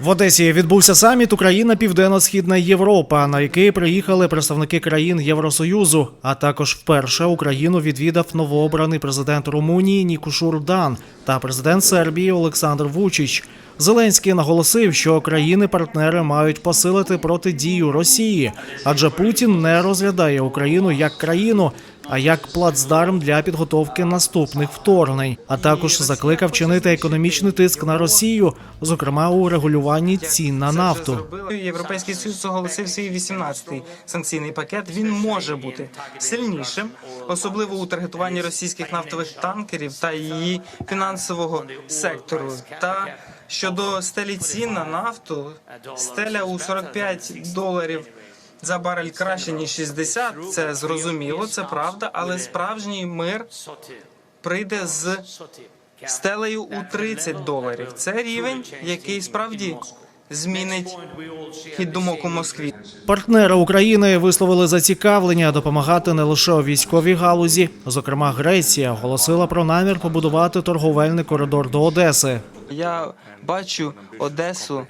В Одесі відбувся саміт Україна Південно-Східна Європа, на який приїхали представники країн Євросоюзу. А також вперше Україну відвідав новообраний президент Румунії Нікушур Дан та президент Сербії Олександр Вучич. Зеленський наголосив, що країни-партнери мають посилити протидію Росії, адже Путін не розглядає Україну як країну, а як плацдарм для підготовки наступних вторгнень. А також закликав чинити економічний тиск на Росію, зокрема у регулюванні цін на нафту. Європейський Союз оголосив свій 18-й санкційний пакет. Він може бути сильнішим, особливо у таргетуванні російських нафтових танкерів та її фінансового сектору. Та щодо стелі цін на нафту, стеля у 45 доларів. За барель краще ніж 60, це зрозуміло, це правда, але справжній мир прийде з стелею у 30 доларів. Це рівень, який справді змінить хід думок у Москві. Партнери України висловили зацікавлення допомагати не лише у військовій галузі. Зокрема, Греція оголосила про намір побудувати торговельний коридор до Одеси. Я бачу Одесу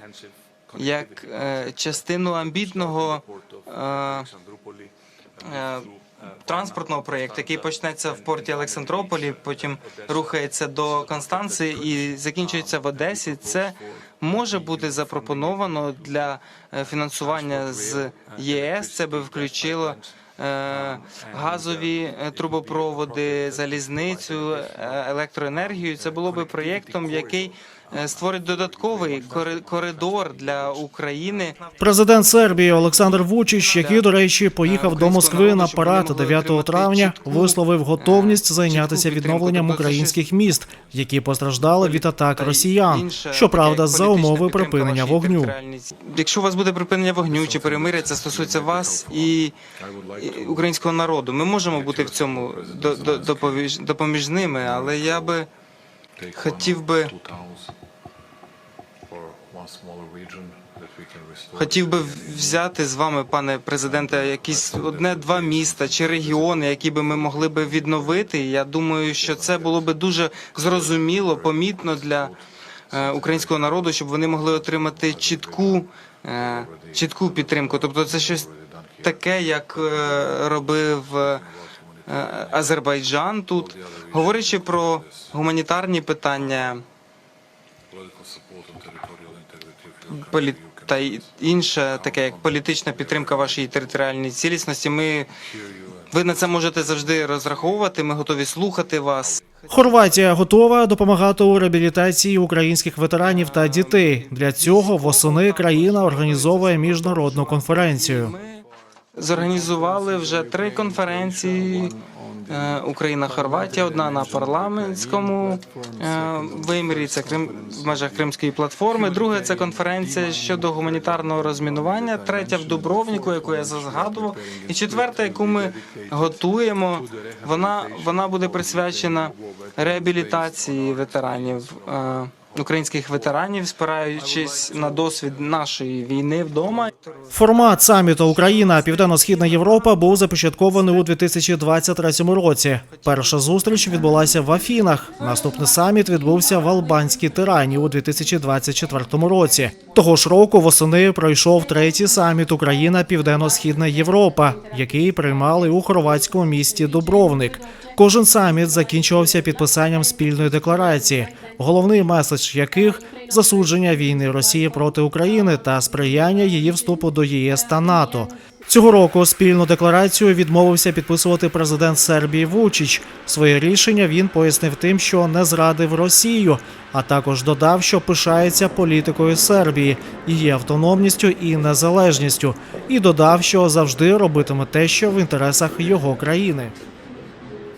як е, частину амбітного е, е, транспортного проєкту, який почнеться в порті Олександрополі, потім рухається до Констанції і закінчується в Одесі. Це може бути запропоновано для фінансування з ЄС. Це би включило. Газові трубопроводи, залізницю, електроенергію це було би проєктом, який створить додатковий кори- коридор для України. Президент Сербії Олександр Вучич, який, до речі, поїхав до Москви на парад 9 травня, висловив готовність зайнятися відновленням українських міст, які постраждали від атак росіян. Щоправда, за умови припинення вогню. Якщо у вас буде припинення вогню чи перемиря, це стосується вас і, українського народу. Ми можемо бути в цьому до, до, доповіж- допоміжними, але я би хотів би хотів би взяти з вами, пане президенте, якісь одне-два міста чи регіони, які би ми могли би відновити. Я думаю, що це було би дуже зрозуміло, помітно для е, українського народу, щоб вони могли отримати чітку, е, чітку підтримку. Тобто, це щось таке, як е, робив. Е, Азербайджан тут, говорячи про гуманітарні питання, та інше, таке як політична підтримка вашої територіальної цілісності. Ми ви на це можете завжди розраховувати. Ми готові слухати вас. Хорватія готова допомагати у реабілітації українських ветеранів та дітей. Для цього восени країна організовує міжнародну конференцію. Зорганізували вже три конференції. е, Україна, Хорватія, одна на парламентському е, вимірі. Це Крим в межах Кримської платформи. Друга це конференція щодо гуманітарного розмінування. Третя в Дубровніку, яку я згадував. І четверта, яку ми готуємо. Вона вона буде присвячена реабілітації ветеранів. Українських ветеранів, спираючись на досвід нашої війни вдома, Формат саміту Україна Південно-Східна Європа був започаткований у 2023 році. Перша зустріч відбулася в Афінах. Наступний саміт відбувся в Албанській Тирані у 2024 році. Того ж року восени пройшов третій саміт Україна Південно-Східна Європа, який приймали у хорватському місті Дубровник. Кожен саміт закінчувався підписанням спільної декларації, головний меседж яких засудження війни Росії проти України та сприяння її вступу до ЄС та НАТО. Цього року спільну декларацію відмовився підписувати президент Сербії Вучич. Своє рішення він пояснив тим, що не зрадив Росію, а також додав, що пишається політикою Сербії, її автономністю і незалежністю, і додав, що завжди робитиме те, що в інтересах його країни.